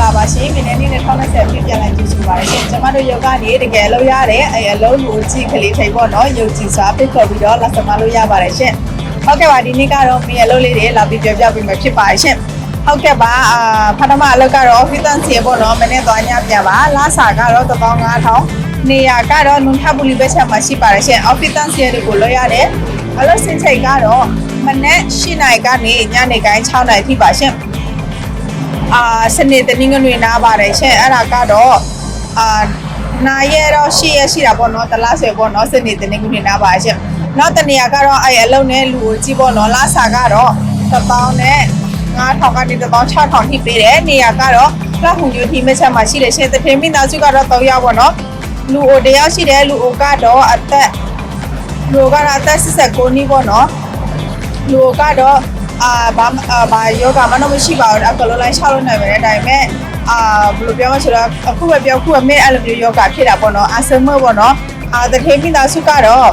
္ဂလာပါရှင်မင်းနဲ့နေ့နဲ့2020ပြည့်ပြန်လာကြည့်ဆိုပါရရှင်ကျမတို့ယောဂနေတကယ်လို့ရတယ်အဲအလုံးကိုကြည့်ကလေးထိပ်ပေါ့နော်ယုံကြည်စွာဖိတ်ခေါ်ပြီးတော့လာစမလို့ရပါတယ်ရှင်ဟုတ်ကဲ့ပါဒီနေ့ကတော့မင်းအလုံးလေးတွေလာပြီးပြောပြပေးမှာဖြစ်ပါတယ်ရှင်ဟုတ်ကဲ့ပါအာပထမအလုပ်ကတော့ office တန်စီပေါ့နော်မနေ့သွားညပြန်ပါလာစာကတော့15000နေရာကတော့နုံထပူလီဘက်ချက်မှာရှိပါတယ်ရှင် office တန်စီတွေကိုလွှဲရတယ်အလုပ်စင်ချိန်ကတော့မနေ့8နာရီကနေညနေပိုင်း6နာရီထိပါရှင် အာစနေတနင်္ဂနွေနားပါတယ်ရှင်အဲ့ဒါကတော့အာနာရဲတော့ရှိရရှိတာပေါ့နော်တလားဆွေပေါ့နော်စနေတနင်္ဂနွေနားပါရှင်နောက်တနေရာကတော့အဲ့အလုံးနဲ့လူကိုကြည့်ပေါ့နော်လာစာကတော့1000နဲ့9000ကနေ16000ထိပေးတယ်နေရာကတော့လက်ဟုန်ယူထီမချက်မှာရှိတယ်ရှင်တထင်းမိသားစုကတော့3ယောက်ပေါ့နော်လူအိုတယောက်ရှိတယ်လူအိုကတော့အသက်လူအိုကတော့အသက်89နှစ်ပေါ့နော်လူကတော့ အာဘာအာဘာယောဂမတော့မရှိပါဘူးအကလုံးလိုက်ရှောက်လို့နိုင်ပါတယ်ဒါပေမဲ့အာဘယ်လိုပြောမလဲဆိုတော့အခုပဲပြောခုပဲမင်းအဲ့လိုမျိုးယောဂဖြစ်တာပေါ့နော်အာဆမပေါ့နော်အာတထေးမိသားစုကတော့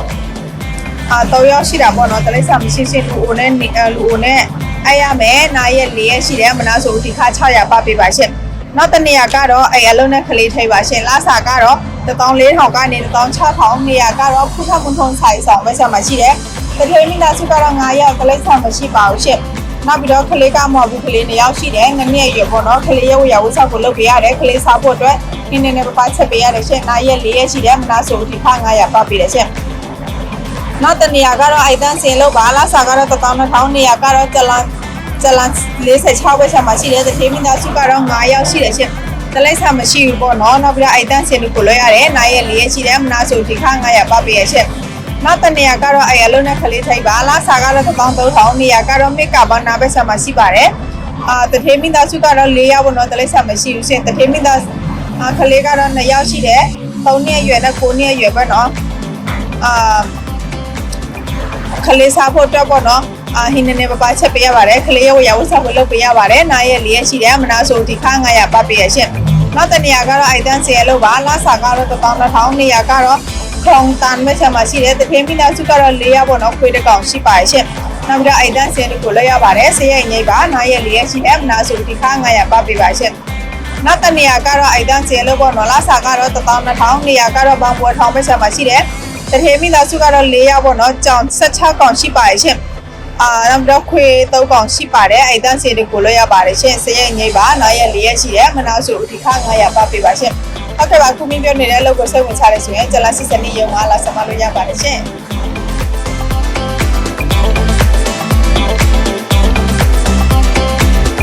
အာတော့ရောက်ရှိတာပေါ့နော်တလိပ်စာမရှိရှိလူအိုနဲ့နေလူအိုနဲ့အဲ့ရမယ်နားရက်လေးရက်ရှိတယ်မနာဆိုဒီခါ600ပတ်ပေးပါရှင့်နောက်တနေရာကတော့အဲ့အလုံးနဲ့ခလေးထိပ်ပါရှင်လာစာကတော့14000ကနေ16000နေရာကတော့ဖုထကွန်ထုံဆိုင်ဆောင်ပဲဆက်မှာရှိတယ် တထေးမိသားစုကတော့9ယောက်ကလေးဆောင်မရှိပါဘူးရှင့်နောက်ပြီးတော့ခလေးကမဟုတ်ဘူးခလေး2ယောက်ရှိတယ်နှစ်နှစ်ရွယ်ပေါ့နော်ခလေးရဲ့ဝရဝဆောက်ကိုလုပ်ပေးရတယ်ခလေးစားဖို့အတွက်နင်းနေနေပပချက်ပေးရတယ်ရှင့်နားရက်4ရက်ရှိတယ်မနာဆိုဒီခါ900ပတ်ပေးတယ်ရှင့်နောက်တနေရာကတော့အိုက်တန်းစင်လို့ပါလာစာကတော့12000နေရာကတော့ကျလန်ကျလန်46ပဲဆက်မှာရှိတယ်တထေးမိသားစုကတော့9ယောက်ရှိတယ်ရှင်တလိုက်စာမရှိဘူးပေါ့နော်နောက်ပြီးတော့အိုက်တန်းစင်လို့ကိုလွှဲရတယ်နိုင်ရက်4ရက်ရှိတယ်မနာဆိုဒီခါ900ပတ်ပေးရရှင် နောက်တနေရာကတော့အိုင်အလုံးနဲ့ခလေးထိုက်ပါလာစာကတော့13000နေရာကတော့မစ်ကာဘာနာပဲဆက်မှာရှိပါတယ်အာတထေးမိသားစုကတော့4ယောက်ပေါ့နော်တလိုက်စာမရှိဘူးရှင်တထေးမိသားအာခလေးကတော့2ယောက်ရှိတယ်3နှစ်အရွယ်နဲ့9နှစ်အရွယ်ပဲနော်အာခလေးစားဖို့အတွက်ပေါ့နော်အာဟင်းနေနေပပချက်ပေးရပါတယ်ခလေးရဲ့ဝရဝစားဖို့လုပ်ပေးရပါတယ်နားရဲ့လေးရဲ့ရှိတယ်မနာဆိုဒီခါ900ပတ်ပေးရရှင့်နောက်တနေရာကတော့အိုက်တန်စီရလို့ပါလာစာကတော့12000နေရာကတော့ ခုံတန်မဲ့ချက်မှာရှိတယ်တထင်းမိသားစုကတော့၄ရပေါ့နော်ခွေးတစ်ကောင်ရှိပါရဲ့ရှင့်နောက်ပြီးတော့အိုက်တန်စီရကိုလွှဲရပါတယ်ဆေးရိုက်ငိမ့်ပါနားရဲ့လေးရဲ့ရှိတယ်မနာဆိုဒီခါ900ပတ်ပေးပါရှင့်နောက်တနေရာကတော့အိုက်တန်စီရလို့ပေါ့နော်လာစာကတော့12000နေရာကတော့ဘန်ပွဲထောင်မဲ့ချက်မှာရှိတယ်တထေမိသားစုကတော့၄ယောက်ပေါ့နော်ကြောင်16កောင်ရှိပါရဲ့ရှင်အာနောက်တော့ခွေ3កောင်ရှိပါတယ်အဲ့တန်းစီတွေကိုလွှဲရပါတယ်ရှင်စရဲ့ငိမ့်ပါနောက်ရက်၄ရက်ရှိတယ်မနောက်ဆိုဒီခါ900ပတ်ပေးပါရှင် ဟုတ်ကဲ့ပါခုမင်းပြောနေတဲ့အလုပ်ကိုစိတ်ဝင်စားတယ်ဆိုရင်ကျလာစစ်စနေရုံမှာလာစမလို့ရပါတယ်ရှင်